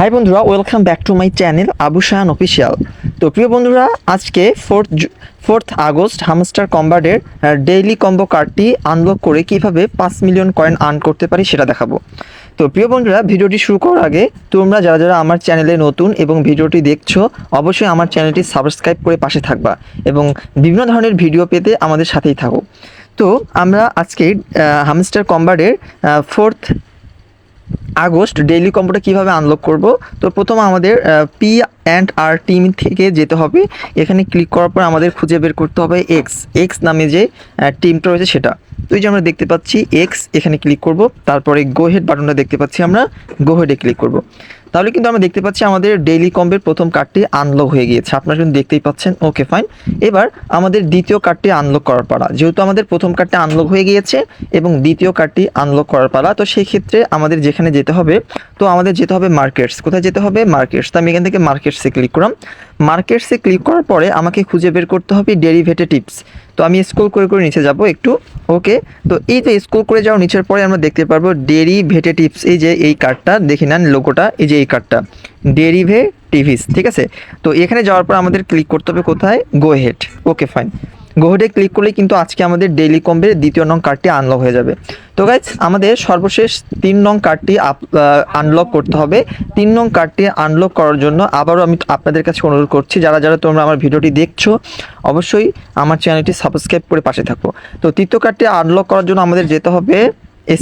High বন্ধুরা welcome back to my channel Abu Shahan official তো প্রিয় বন্ধুরা, আজকে ফোর্থ ফোর্থ আগস্ট হামস্টার কম্বার্ডের ডেইলি কম্বো কার্ডটি আনলক করে কীভাবে পাঁচ মিলিয়ন কয়েন আর্ন করতে পারি সেটা দেখাবো। তো প্রিয় বন্ধুরা, ভিডিওটি শুরু করার আগে তোমরা যারা যারা আমার চ্যানেলে নতুন এবং ভিডিওটি দেখছ, অবশ্যই আমার চ্যানেলটি সাবস্ক্রাইব করে পাশে থাকবা এবং বিভিন্ন ধরনের ভিডিও পেতে আমাদের সাথেই থাকো। তো আমরা আজকে হামস্টার কম্বার্ডের ফোর্থ আগস্ট ডেইলি কম্বোটা কীভাবে আনলক করব? তো প্রথম আমাদের পি অ্যান্ড আর টিম থেকে যেতে হবে। এখানে ক্লিক করার পর আমাদের খুঁজে বের করতে হবে এক্স এক্স নামে যে টিমটা রয়েছে সেটা। তো এই যে আমরা দেখতে পাচ্ছি এক্স এখানে ক্লিক করব। তারপরে গোহেড বাটনটা দেখতে পাচ্ছি আমরা গোহেডে ক্লিক করব। তাহলে কিন্তু আমরা দেখতে পাচ্ছি আমাদের ডেইলি কম্বের প্রথম কার্ডটি আনলক হয়ে গিয়েছে। আপনারা কিন্তু দেখতেই পাচ্ছেন। ওকে ফাইন এবার আমাদের দ্বিতীয় কার্ডটি আনলক করার পালা। যেহেতু আমাদের প্রথম কার্ডটি আনলক হয়ে গিয়েছে এবং দ্বিতীয় কার্ডটি আনলক করার পালা, তো সেই ক্ষেত্রে আমাদের যেখানে যেতে হবে, তো আমাদের যেতে হবে মার্কেটস কোথায় যেতে হবে? মার্কেটস তো আমি এখান থেকে মার্কেটসে ক্লিক করলাম। মার্কেটসে ক্লিক করার পরে আমাকে খুঁজে বের করতে হবে ডেরিভেটিভস তো আমি স্কুল করে করে নিচে যাব একটু ওকে তো এই যে স্কুল করে যাওয়ার নিচের পরে আমরা দেখতে পারব ডেরিভেটিভস এই যে এই কার্ডটা দেখে নেন লোগোটা এই যে এই কার্ডটা ডেরিভেটিভস ঠিক আছে? তো এখানে যাওয়ার পর আমাদের ক্লিক করতে হবে কোথায়? গো হেড ওকে ফাইন গোহেডে ক্লিক করলে কিন্তু আজকে আমাদের ডেইলি কম্বের দ্বিতীয় নং কার্ডটি আনলক হয়ে যাবে। তো গাইজ আমাদের সর্বশেষ তিন নং কার্ডটি আনলক করতে হবে। তিন নং কার্ডটি আনলক করার জন্য আবারও আমি আপনাদের কাছে অনুরোধ করছি, যারা যারা তোমরা আমার ভিডিওটি দেখছ, অবশ্যই আমার চ্যানেলটি সাবস্ক্রাইব করে পাশে থাকো। তো তৃতীয় কার্ডটি আনলক করার জন্য আমাদের যেতে হবে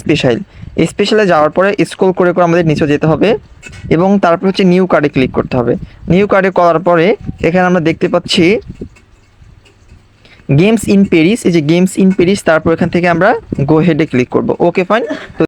স্পেশাল স্পেশালে যাওয়ার পরে স্ক্রল করে করে আমাদের নিচে যেতে হবে এবং তারপর হচ্ছে নিউ কার্ডে ক্লিক করতে হবে। নিউ কার্ডে করার পরে এখানে আমরা দেখতে পাচ্ছি গেমস ইন পেরিস এই যে গেমস ইন পেরিস তারপর এখান থেকে আমরা গো হেডে ক্লিক করব। ওকে ফাইন তো